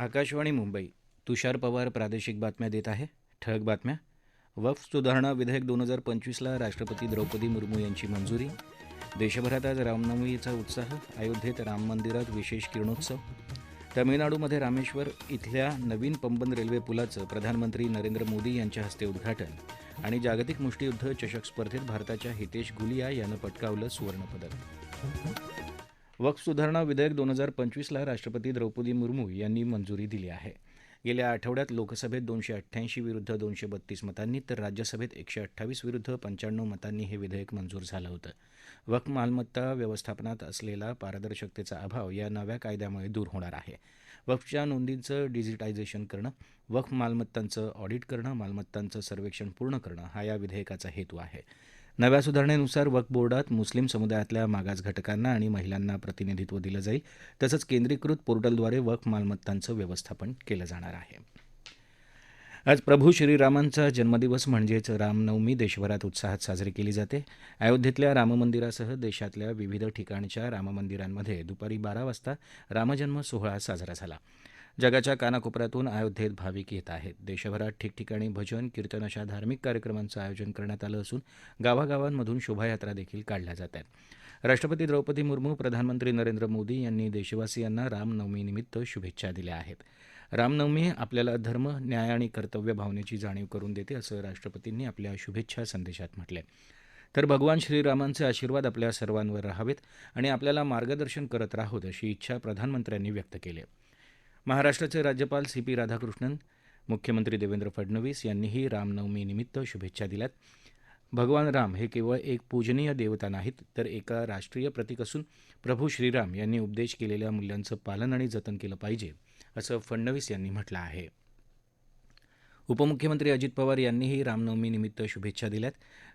आकाशवाणी मुंबई तुषार पवार प्रादेशिक बातम्या देत आहे. ठळक बातम्या. वक्फ सुधारणा विधेयक दोन हजार पंचवीसला राष्ट्रपती द्रौपदी मुर्मू यांची मंजुरी. देशभरात आज रामनवमीचा उत्साह. अयोध्येत राम मंदिरात विशेष किरणोत्सव. तमिळनाडूमध्ये रामेश्वर इथल्या नवीन पंबन रेल्वे पुलाचं प्रधानमंत्री नरेंद्र मोदी यांच्या हस्ते उद्घाटन आणि जागतिक मुष्टियुद्ध चषक स्पर्धेत भारताच्या हितेश गुलिया यानं पटकावलं सुवर्णपदक. वक्फ सुधारणा विधेयक दोन हजार पंचवीसला राष्ट्रपती द्रौपदी मुर्मू यांनी मंजुरी दिली आहे. गेल्या आठवड्यात लोकसभेत दोनशे अठ्ठ्याऐंशी विरुद्ध दोनशे बत्तीस मतांनी तर राज्यसभेत एकशे अठ्ठावीस विरुद्ध पंच्याण्णव मतांनी हे विधेयक मंजूर झालं होतं. वक्फ मालमत्ता व्यवस्थापनात असलेला पारदर्शकतेचा अभाव या नव्या कायद्यामुळे दूर होणार आहे. वक्फच्या नोंदींचं डिजिटायझेशन करणं वक्फ मालमत्तांचं ऑडिट करणं मालमत्तांचं सर्वेक्षण पूर्ण करणं हा या विधेयकाचा हेतू आहे. नव्या सुधारणेनुसार वक्फ बोर्डात मुस्लिम समुदायातल्या मागास घटकांना आणि महिलांना प्रतिनिधित्व दिलं जाईल. तसंच केंद्रीकृत पोर्टलद्वारे वक्फ मालमत्तांचं व्यवस्थापन केलं जाणार आहे. आज प्रभू श्रीरामांचा जन्मदिवस म्हणजेच रामनवमी देशभरात उत्साहात साजरी केली जाते. अयोध्येतल्या राममंदिरासह देशातल्या विविध ठिकाणच्या राममंदिरांमध्ये दुपारी बारा वाजता रामजन्म सोहळा साजरा झाला. जगाच्या कानाकोपऱ्यातून अयोध्येत भाविक येत आहेत. देशभरात ठिकठिकाणी भजन कीर्तन अशा धार्मिक कार्यक्रमांचं आयोजन करण्यात आलं असून गावागावांमधून शोभायात्रा देखील काढल्या जात आहेत. राष्ट्रपती द्रौपदी मुर्मू प्रधानमंत्री नरेंद्र मोदी यांनी देशवासियांना रामनवमीनिमित्त शुभेच्छा दिल्या आहेत. रामनवमी आपल्याला धर्म न्याय आणि कर्तव्य भावनेची जाणीव करून देते असं राष्ट्रपतींनी आपल्या शुभेच्छा संदेशात म्हटलंय. तर भगवान श्रीरामांचे आशीर्वाद आपल्या सर्वांवर राहावेत आणि आपल्याला मार्गदर्शन करत राहोत अशी इच्छा प्रधानमंत्र्यांनी व्यक्त केली आहे. महाराष्ट्राचे राज्यपाल सी पी राधाकृष्णन मुख्यमंत्री देवेंद्र फडणवीस यांनीही रामनवमीनिमित्त शुभेच्छा दिल्यात. भगवान राम हे केवळ एक पूजनीय देवता नाहीत तर एका राष्ट्रीय प्रतीक असून प्रभू श्रीराम यांनी उपदेश केलेल्या मूल्यांचं पालन आणि जतन केलं पाहिजे असं फडणवीस यांनी म्हटलं आहे. उपमुख्यमंत्री अजित पवार यांनीही रामनवमीनिमित्त शुभेच्छा दिल्यात.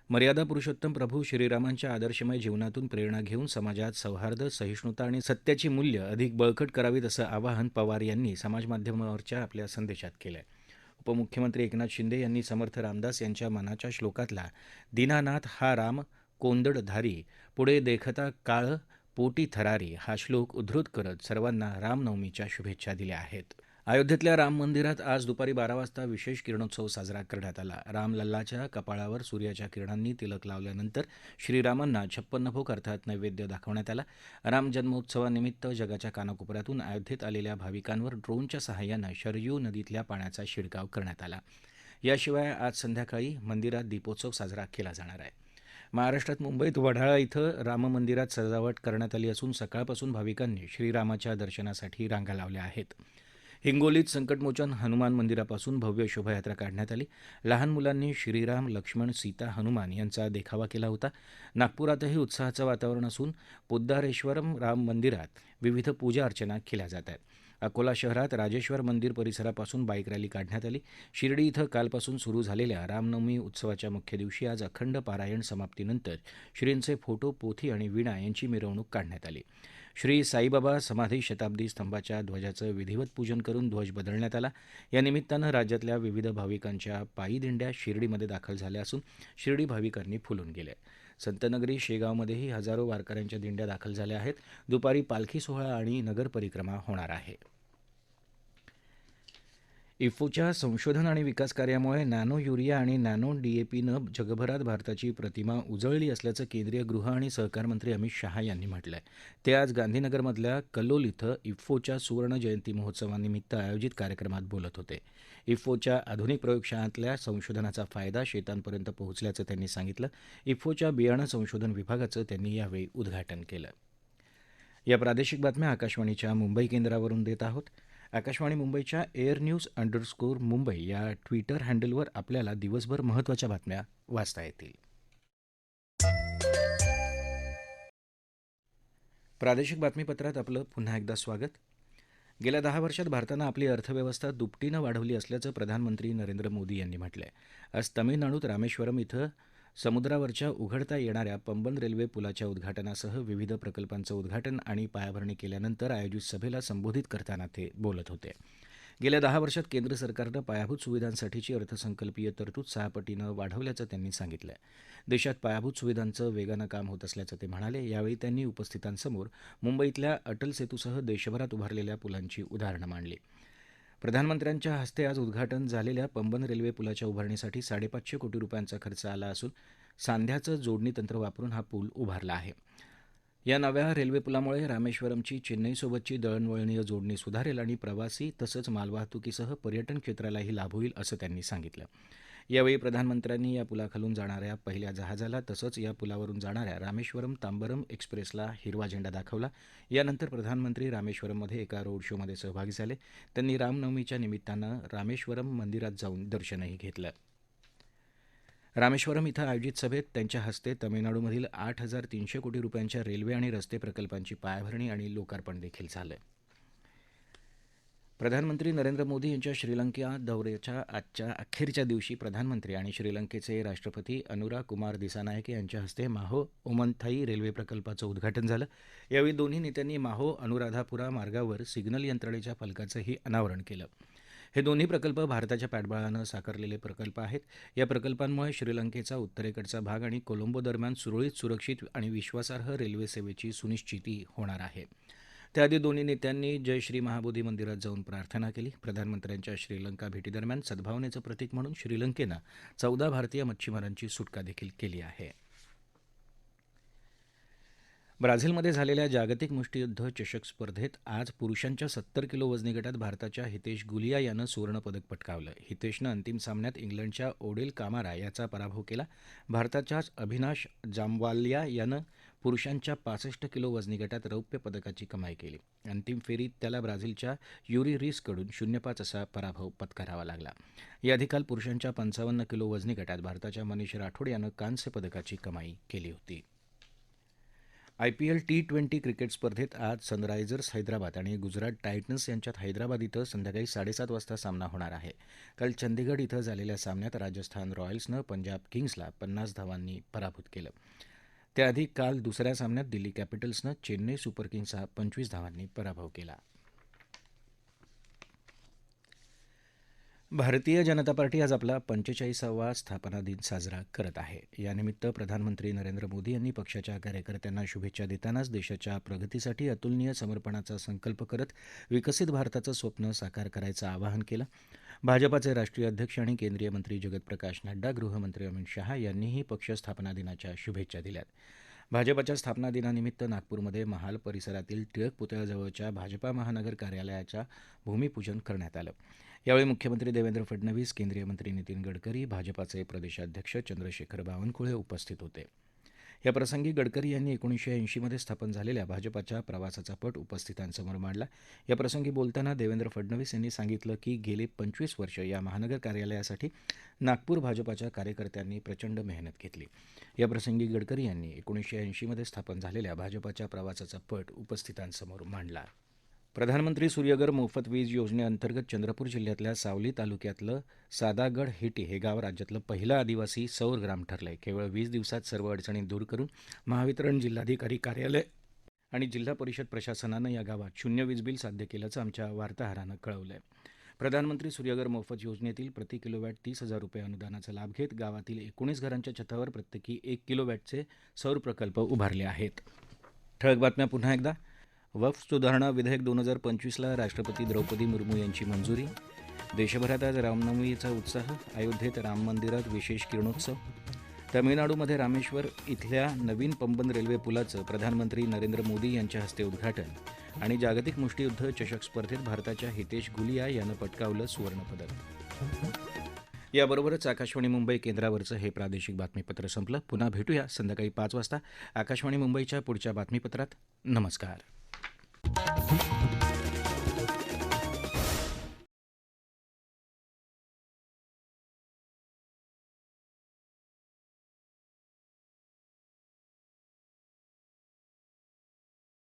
मर्यादा पुरुषोत्तम प्रभू श्रीरामांच्या आदर्शमय जीवनातून प्रेरणा घेऊन समाजात सौहार्द सहिष्णुता आणि सत्याची मूल्य अधिक बळकट करावीत असं आवाहन पवार यांनी समाजमाध्यमावरच्या आपल्या संदेशात केलं आहे उपमुख्यमंत्री एकनाथ शिंदे यांनी समर्थ रामदास यांच्या मनाच्या श्लोकातला दीनानाथ हा राम कोंदडधारी पुढे देखता काळ पोटी थरारी हा श्लोक उद्धृत करत सर्वांना रामनवमीच्या शुभेच्छा दिल्या आहेत. अयोध्येतल्या राम मंदिरात आज दुपारी बारा वाजता विशेष किरणोत्सव साजरा करण्यात आला. रामलल्लाच्या कपाळावर सूर्याच्या किरणांनी तिलक लावल्यानंतर श्रीरामांना छप्पन्न भोग अर्थात नैवेद्य दाखवण्यात आला. राम जन्मोत्सवानिमित्त जगाच्या कानाकोपऱ्यातून अयोध्येत आलेल्या भाविकांवर ड्रोनच्या सहाय्यानं शरयू नदीतल्या पाण्याचा शिडकाव करण्यात आला. याशिवाय आज संध्याकाळी मंदिरात दीपोत्सव साजरा केला जाणार आहे. महाराष्ट्रात मुंबईत वढाळा इथं राममंदिरात सजावट करण्यात आली असून सकाळपासून भाविकांनी श्रीरामाच्या दर्शनासाठी रांगा लावल्या आहेत. हिंगोलीत संकटमोचन हनुमान मंदिरापासून भव्य शोभायात्रा काढण्यात आली. लहान मुलांनी श्रीराम लक्ष्मण सीता हनुमान यांचा देखावा केला होता. नागपुरातही उत्साहाचं वातावरण असून पोद्दारेश्वरम राम मंदिरात विविध पूजा अर्चना केल्या जात आहेत. अकोला शहरात राजेश्वर मंदिर परिसरापासून बाईक रॅली काढण्यात आली. शिर्डी इथं कालपासून सुरू झालेल्या रामनवमी उत्सवाच्या मुख्य दिवशी आज अखंड पारायण समाप्तीनंतर श्रींचे फोटो पोथी आणि विणा यांची मिरवणूक काढण्यात आली. श्री साईबाबा समाधी शताब्दी स्तंभाच्या ध्वजाचं विधिवत पूजन करून ध्वज बदलण्यात आला. या निमित्तानं राज्यातल्या विविध भाविकांच्या पायी दिंड्या शिर्डीमध्ये दाखल झाल्या असून शिर्डी भाविकांनी फुलून गेले. संतनगरी शेगावमध्येही हजारो वारकऱ्यांच्या दिंड्या दाखल झाल्या आहेत. दुपारी पालखी सोहळा आणि नगरपरिक्रमा होणार आहे. इफ्फोच्या संशोधन आणि विकास कार्यामुळे नॅनो युरिया आणि नॅनो डीएपीनं जगभरात भारताची प्रतिमा उजळली असल्याचं केंद्रीय गृह आणि सहकार मंत्री अमित शहा यांनी म्हटलं आहे ते आज गांधीनगरमधल्या कलोल इथं इफ्फोच्या सुवर्ण जयंती महोत्सवानिमित्त आयोजित कार्यक्रमात बोलत होते. इफ्फोच्या आधुनिक प्रयोगशाळांतल्या संशोधनाचा फायदा शेतांपर्यंत पोहोचल्याचं त्यांनी सांगितलं. इफ्फोच्या बियाणं संशोधन विभागाचं त्यांनी यावेळी उद्घाटन केलं. या प्रादेशिक बातम्या आकाशवाणीच्या मुंबई केंद्रावरून देत आहोत. आकाशवाणी मुंबईच्या एअर न्यूज अंडरस्कोर मुंबई या ट्विटर हँडलवर आपल्याला दिवसभर महत्त्वाच्या बातम्या वाचता येतील. प्रादेशिक बातमीपत्रात आपलं पुन्हा एकदा स्वागत. गेल्या दहा वर्षात भारतानं आपली अर्थव्यवस्था दुपटीनं वाढवली असल्याचं प्रधानमंत्री नरेंद्र मोदी यांनी म्हटलं आहे आज तमिळनाडूत रामेश्वरम इथं समुद्रावरच्या उघडता येणाऱ्या पंबन रेल्वे पुलाच्या उद्घाटनासह विविध प्रकल्पांचं उद्घाटन आणि पायाभरणी केल्यानंतर आयोजित सभेला संबोधित करताना ते बोलत होते. गेल्या दहा वर्षात केंद्र सरकारनं पायाभूत सुविधांसाठीची अर्थसंकल्पीय तरतूद सहा पटीनं वाढवल्याचं त्यांनी सांगितलं. देशात पायाभूत सुविधांचं वेगानं काम होत असल्याचं ते म्हणाले. यावेळी त्यांनी उपस्थितांसमोर मुंबईतल्या अटल सेतूसह देशभरात उभारलेल्या पुलांची उदाहरणं मांडली. प्रधानमंत्र्यांच्या हस्ते आज उद्घाटन झालेल्या पंबन रेल्वे पुलाच्या उभारणीसाठी साडेपाचशे कोटी रुपयांचा खर्च आला असून सांध्याचं जोडणी तंत्र वापरून हा पूल उभारला आहे. या नव्या रेल्वे पुलामुळे रामेश्वरमची चेन्नईसोबतची दळणवळणीय जोडणी सुधारेल आणि प्रवासी तसंच मालवाहतुकीसह पर्यटन क्षेत्रालाही लाभ होईल असं त्यांनी सांगितलं. यावेळी प्रधानमंत्र्यांनी या पुलाखालून जाणाऱ्या पहिल्या जहाजाला तसंच या पुलावरून जाणाऱ्या रामेश्वरम तांबरम एक्सप्रेसला हिरवा झेंडा दाखवला. यानंतर प्रधानमंत्री रामेश्वरममध्ये एका रोड शोमध्ये सहभागी झाले. त्यांनी रामनवमीच्या निमित्तानं रामेश्वरम मंदिरात जाऊन दर्शनही घेतलं. रामेश्वरम इथं आयोजित सभेत त्यांच्या हस्ते तमिळनाडूमधील आठ हजार तीनशे कोटी रुपयांच्या रेल्वे आणि रस्ते प्रकल्पांची पायाभरणी आणि लोकार्पण देखील झालं. प्रधानमंत्री नरेंद्र मोदी यांच्या श्रीलंका दौऱ्याच्या आजच्या अखेरच्या दिवशी प्रधानमंत्री आणि श्रीलंकेचे राष्ट्रपती अनुरा कुमार दिसानायके यांच्या हस्ते माहो ओमनथाई रेल्वे प्रकल्पाचं उद्घाटन झालं. यावेळी दोन्ही नेत्यांनी माहो अनुराधापुरा मार्गावर सिग्नल यंत्रणेच्या फलकाचंही अनावरण केलं. हे दोन्ही प्रकल्प भारताच्या पाठबळानं साकारलेले प्रकल्प आहेत. या प्रकल्पांमुळे श्रीलंकेचा उत्तरेकडचा भाग आणि कोलंबो दरम्यान सुरळीत सुरक्षित आणि विश्वासार्ह रेल्वे सेवेची सुनिश्चिती होणार आहे. त्याआधी दोन्ही नेत्यांनी जय श्री महाबोधी मंदिरात जाऊन प्रार्थना केली. प्रधानमंत्र्यांच्या श्रीलंका भेटीदरम्यान सद्भावनेचं प्रतीक म्हणून श्रीलंकेनं चौदा भारतीय मच्छीमारांची सुटका देखील केली आहे. ब्राझीलमध्ये झालेल्या जागतिक मुष्टियुद्ध चषक स्पर्धेत आज पुरुषांच्या सत्तर किलो वजनी गटात भारताच्या हितेश गुलिया यानं सुवर्णपदक पटकावलं. हितेशनं अंतिम सामन्यात इंग्लंडच्या ओडेल कामारा याचा पराभव केला. भारताच्याच अभिनाश जामवालिया यानं पुरुषांच्या पासष्ट किलो वजनी गटात रौप्य पदकाची कमाई केली. अंतिम फेरीत त्याला ब्राझीलच्या युरी रिसकडून शून्य पाच असा पराभव पत्करावा लागला. याआधी काल पुरुषांच्या पंचावन्न किलो वजनी गटात भारताच्या मनीष राठोड यानं कांस्य पदकाची कमाई केली होती. आयपीएल टी ट्वेंटी क्रिकेट स्पर्धेत आज सनरायझर्स हैदराबाद आणि गुजरात टायटन्स यांच्यात हैदराबाद इथं संध्याकाळी साडेसात वाजता सामना होणार आहे. काल चंदीगड इथं झालेल्या सामन्यात राजस्थान रॉयल्सनं पंजाब किंग्सला पन्नास धावांनी पराभूत केलं. त्याआधी काल दुसऱ्या सामन्यात दिल्ली कॅपिटल्सनं चेन्नई सुपर किंग्सचा पंचवीस धावांनी पराभव केला. भारतीय जनता पार्टी आज आपला पंचेचाळीसावा स्थापना दिन साजरा करत आहे. यानिमित्त प्रधानमंत्री नरेंद्र मोदी यांनी पक्षाच्या कार्यकर्त्यांना शुभेच्छा देतानाच देशाच्या प्रगतीसाठी अतुलनीय समर्पणाचा संकल्प करत विकसित भारताचं स्वप्न साकार करायचं आवाहन केलं. भाजपाचे राष्ट्रीय अध्यक्ष आणि केंद्रीय मंत्री जगत प्रकाश नड्डा गृहमंत्री अमित शहा यांनीही पक्ष स्थापना दिनाच्या शुभेच्छा दिल्यात. भाजपाच्या स्थापना दिनानिमित्त नागपूरमध्ये महाल परिसरातील टिळक पुतळ्याजवळच्या भाजपा महानगर कार्यालयाच्या भूमिपूजन करण्यात आलं. यावेळी मुख्यमंत्री देवेंद्र फडणवीस केंद्रीय मंत्री नितीन गडकरी भाजपाचे प्रदेशाध्यक्ष चंद्रशेखर बावनकुळे उपस्थित होते. या प्रसंगी गडकरी यांनी एकोणीसशे ऐंशीमध्ये स्थापन झालेल्या भाजपाच्या प्रवासाचा पट उपस्थितांसमोर मांडला. या प्रसंगी बोलताना देवेंद्र फडणवीस यांनी सांगितलं की गेली पंचवीस वर्ष या महानगर कार्यालयासाठी नागपूर भाजपाच्या कार्यकर्त्यांनी प्रचंड मेहनत घेतली. या प्रसंगी गडकरी यांनी एकोणीसशे ऐंशीमध्ये स्थापन झालेल्या भाजपाच्या प्रवासाचा पट उपस्थितांसमोर मांडला. प्रधानमंत्री सूर्यगर मोफत वीज योजनेअंतर्गत चंद्रपूर जिल्ह्यातल्या सावली तालुक्यातलं सादागड हेटी हे गाव राज्यातलं पहिलं आदिवासी सौर ग्राम ठरलंय. केवळ वीस दिवसात सर्व अडचणी दूर करून महावितरण जिल्हाधिकारी कार्यालय आणि जिल्हा परिषद प्रशासनानं या गावात शून्य वीज बिल साध्य केल्याचं आमच्या वार्ताहरानं कळवलं प्रधानमंत्री सूर्यगर मोफत योजनेतील प्रति किलोवॅट तीस हजार रुपये अनुदानाचा लाभ घेत गावातील एकोणीस घरांच्या छतावर प्रत्येकी एक किलोवॅटचे सौर प्रकल्प उभारले आहेत. ठळक बातम्या पुन्हा एकदा. वक्फ सुधारणा विधेयक दोन हजार पंचवीसला राष्ट्रपती द्रौपदी मुर्मू यांची मंजुरी. देशभरात आज रामनवमीचा उत्साह. अयोध्येत राम मंदिरात विशेष किरणोत्सव. तमिळनाडूमध्ये रामेश्वर इथल्या नवीन पंबन रेल्वे पुलाचं प्रधानमंत्री नरेंद्र मोदी यांच्या हस्ते उद्घाटन आणि जागतिक मुष्टियुद्ध चषक स्पर्धेत भारताच्या हितेश गुलिया यानं पटकावलं सुवर्णपदक. याबरोबरच आकाशवाणी मुंबई केंद्रावरचं हे प्रादेशिक बातमीपत्र संपलं. पुन्हा भेटूया संध्याकाळी पाच वाजता. आकाशवाणी मुंबईच्या पुढच्या बातमीपत्रात. नमस्कार. Mm-hmm.